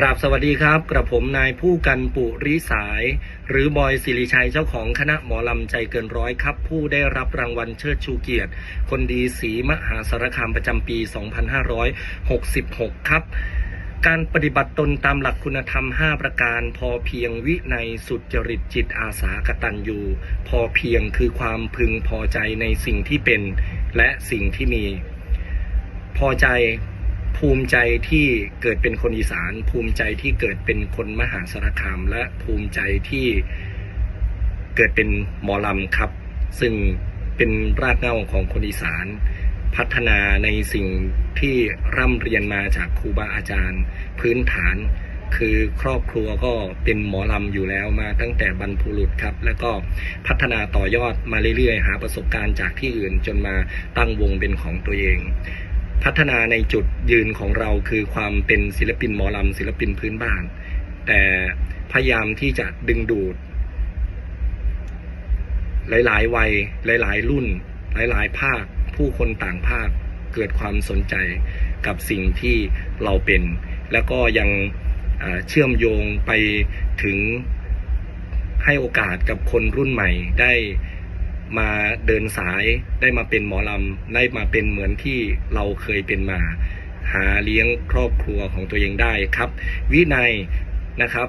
กราบสวัสดีครับ กระผมนายผู้กันปุริสาย หรือบอยสิริชัยเจ้าของคณะหมอลำใจเกินร้อยครับ ผู้ได้รับรางวัลเชิดชูเกียรติ คนดีศรีมหาสารคามประจำปี 2566 ครับ การปฏิบัติตนตามหลักคุณธรรม 5 ประการ พอเพียงวิในสุจริตจิตอาสากตัญญูพอเพียงคือความพึงพอใจในสิ่งที่เป็น และสิ่งที่มี พอใจ ภูมิใจที่เกิดเป็นคนอีสาน ภูมิใจที่เกิดเป็นคนมหาสารคาม และภูมิใจที่เกิดเป็นหมอลำครับ ซึ่งเป็นรากเหง้าของคนอีสาน พัฒนาในสิ่งที่ร่ำเรียนมาจากครูบาอาจารย์ พื้นฐาน คือครอบครัวก็เป็นหมอลำอยู่แล้วมาตั้งแต่บรรพุรุษครับ แล้วก็พัฒนาต่อยอดมาเรื่อยๆ หาประสบการณ์จากที่อื่นจนมาตั้งวงเป็นของตัวเอง พัฒนาในจุดยืนของเราคือความเป็นศิลปินหมอลำศิลปินพื้นบ้าน แต่พยายามที่จะดึงดูด หลาย ๆ วัย หลาย ๆ รุ่น หลาย ๆ ภาค ผู้คนต่างภาคเกิดความสนใจกับสิ่งที่เราเป็น แล้วก็ยังเชื่อมโยงไปถึงให้โอกาสกับคนรุ่นใหม่ได้ มาเดินสายได้มาเป็นหมอลำได้มาเป็นเหมือนที่เราเคยเป็นมา หาเลี้ยงครอบครัวของตัวเองได้ครับ วินัยนะครับ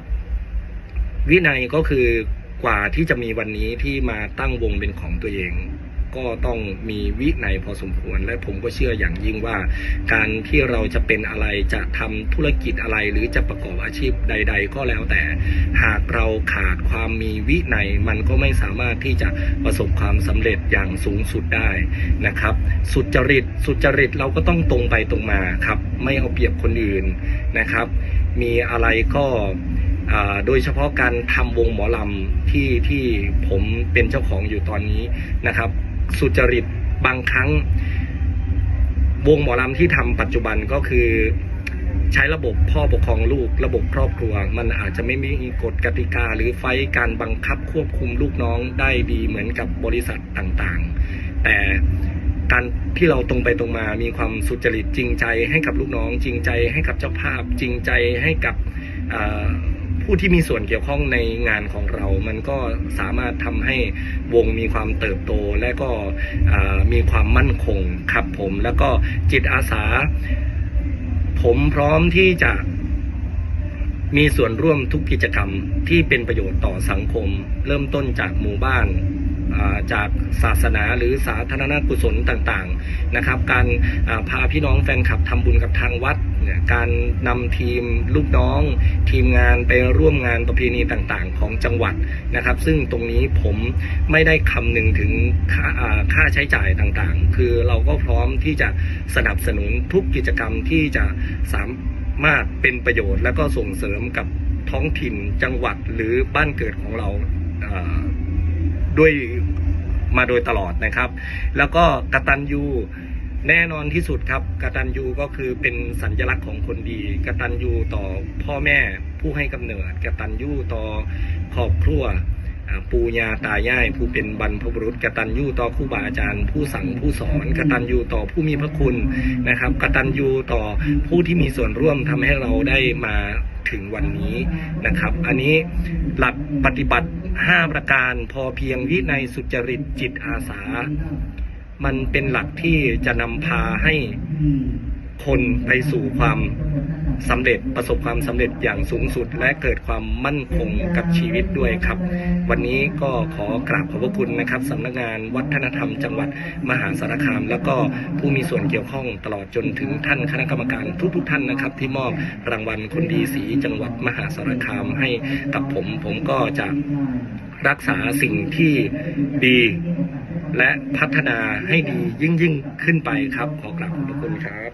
วินัยก็คือกว่าที่จะมีวันนี้ที่มาตั้งวงเป็นของตัวเอง ก็ต้องมีวิในพอสมควร และผมก็เชื่ออย่างยิ่งว่า การที่เราจะเป็นอะไรจะทำธุรกิจอะไรหรือจะประกอบอาชีพใด ๆ ก็แล้วแต่ หากเราขาดความมีวิในมันก็ไม่สามารถที่จะประสบความสำเร็จอย่างสูงสุดได้นะครับ สุจริตสุจริตเราก็ต้องตรงไปตรงมาครับไม่เอาเปรียบคนอื่นนะครับ มีอะไรก็โดยเฉพาะการทำวงหมอลำที่ที่ผมเป็นเจ้าของอยู่ตอนนี้นะครับ สุจริตบางครั้ง วงหมอลำที่ทำปัจจุบันก็คือใช้ระบบพ่อปกครองลูก ระบบครอบครัว มันอาจจะไม่มีกฎกติกา หรือไฟการบังคับควบคุมลูกน้องได้ดีเหมือนกับบริษัทต่างๆ แต่การที่เราตรงไปตรงมามีความสุจริตจริงใจให้กับลูกน้อง จริงใจให้กับเจ้าภาพ จริงใจให้กับ ผู้ที่มีส่วนเกี่ยวข้องในงานของเรา มันก็สามารถทำให้วงมีความเติบโตและก็มีความมั่นคงครับผมแล้วก็จิตอาสา ผมพร้อมที่จะมีส่วนร่วมทุกกิจกรรมที่เป็นประโยชน์ต่อสังคม เริ่มต้นจากหมู่บ้าน จากศาสนาหรือสาธารณกุศลต่างๆนะครับ การพาพี่น้องแฟนคลับทำบุญกับทางวัดเนี่ยการนำทีมลูกน้อง ทีมงานไปร่วมงานประเพณีต่างๆ ของจังหวัดนะครับ ซึ่งตรงนี้ผมไม่ได้คำนึงถึงค่าค่าใช้จ่ายต่างๆ คือเราก็พร้อมที่จะสนับสนุนทุกกิจกรรมที่จะสามารถเป็นประโยชน์ และก็ส่งเสริมกับท้องถิ่นจังหวัดหรือบ้านเกิดของเรา ด้วยมาโดยตลอดนะครับ แล้วก็กตัญญูแน่นอนที่สุดครับกตัญญูก็คือเป็นสัญลักษณ์ของคนดีกตัญญูต่อพ่อแม่ผู้ให้กำเนิดกตัญญูต่อครอบครัวปู่ย่าตายายผู้เป็นบรรพบุรุษกตัญญูต่อครูบาอาจารย์ ผู้สั่งผู้สอนกตัญญูต่อผู้มีพระคุณนะครับกตัญญูต่อผู้ที่มีส่วนร่วมทำให้เราได้มาถึงวันนี้นะครับ อันนี้หลักปฏิบัติ 5 ประการพอเพียงวิในยสุจริตจิตอาสา มันเป็นหลักที่จะนำพาให้คนไปสู่ความสำเร็จประสบความสำเร็จอย่างสูงสุด และเกิดความมั่นคงกับชีวิตด้วยครับ วันนี้ก็ขอกราบขอบพระคุณนะครับสำนักงานวัฒนธรรมจังหวัดมหาสารคาม แล้วก็ผู้มีส่วนเกี่ยวข้องตลอดจนถึงท่านคณะกรรมการทุกๆท่านนะครับ ที่มอบรางวัลคนดีสีจังหวัดมหาสารคามให้กับผม ผมก็จะ รักษาสิ่งที่ดี และพัฒนาให้ดียิ่งยิ่งขึ้นไปครับ ขอกราบขอบพระคุณครับ